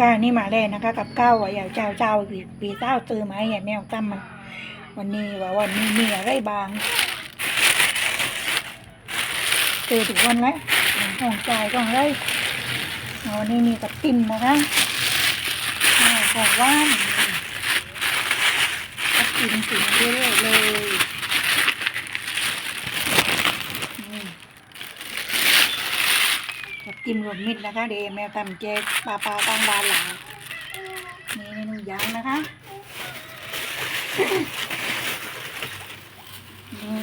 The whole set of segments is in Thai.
ก้านี่มาแล้วนะคะ กับข้าวว่าอยากเจ้าเจ้าปีปีเจ้าซื้อมาให้แมวตั้มมัน วันนี้ว่าวันนี้มีอะไรบางเจอถึงวันแล้วของจ่ายของอะไรวันนี้มีกับติมนะคะอ่าของว่านกับติ่มติมเรื่อยๆเลยนี่ กับติมรวมมิตรนะคะ เดแมวทำเจ๊ปลาปลาตั้งบาหลานี่เมนูยางนะคะนี่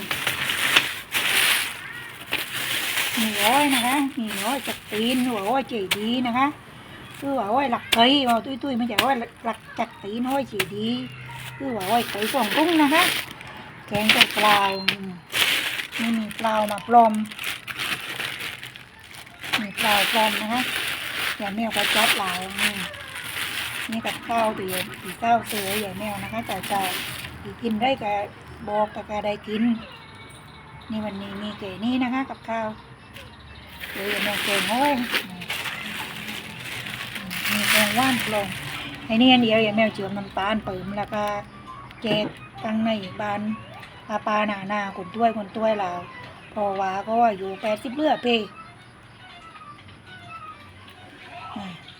มีร้อยนะคะมีร้อยจักตีนหัวร้อยเจดีนะคะคือว่าร้อยหลักไก่ว่าตุ้ยตุ้ยไม่ใช่ร้อยหลักจักตีนร้อยเจดีคือว่าร้อยไก่สองกุ้งนะคะแกงไก่ปลาอืมนี่มีปลามาปลอม เปล่าปลอมนะคะอย่าแมวกระจับเหลานี่นี่กับข้าวเดียวอีข้าวเสืออย่าแมวนะคะแต่จะอีกินได้กับบอกกับกาได้กิน นี่วันนี้มีเก๋นี่นะคะ กับข้าวเดี๋ยวอย่าแมวเก๋ห้อยมีแกงว่านกลงไอ้นี่อันเดียวอย่าแมวเจือมน้ำตาลเปิมแล้วก็แจกตั้งในบ้านปลาปลาหนาหนาคนถ้วยคนถ้วยเราพอว่าก็ว่าอยู่แปดสิบเลือดเพ่ Yeah.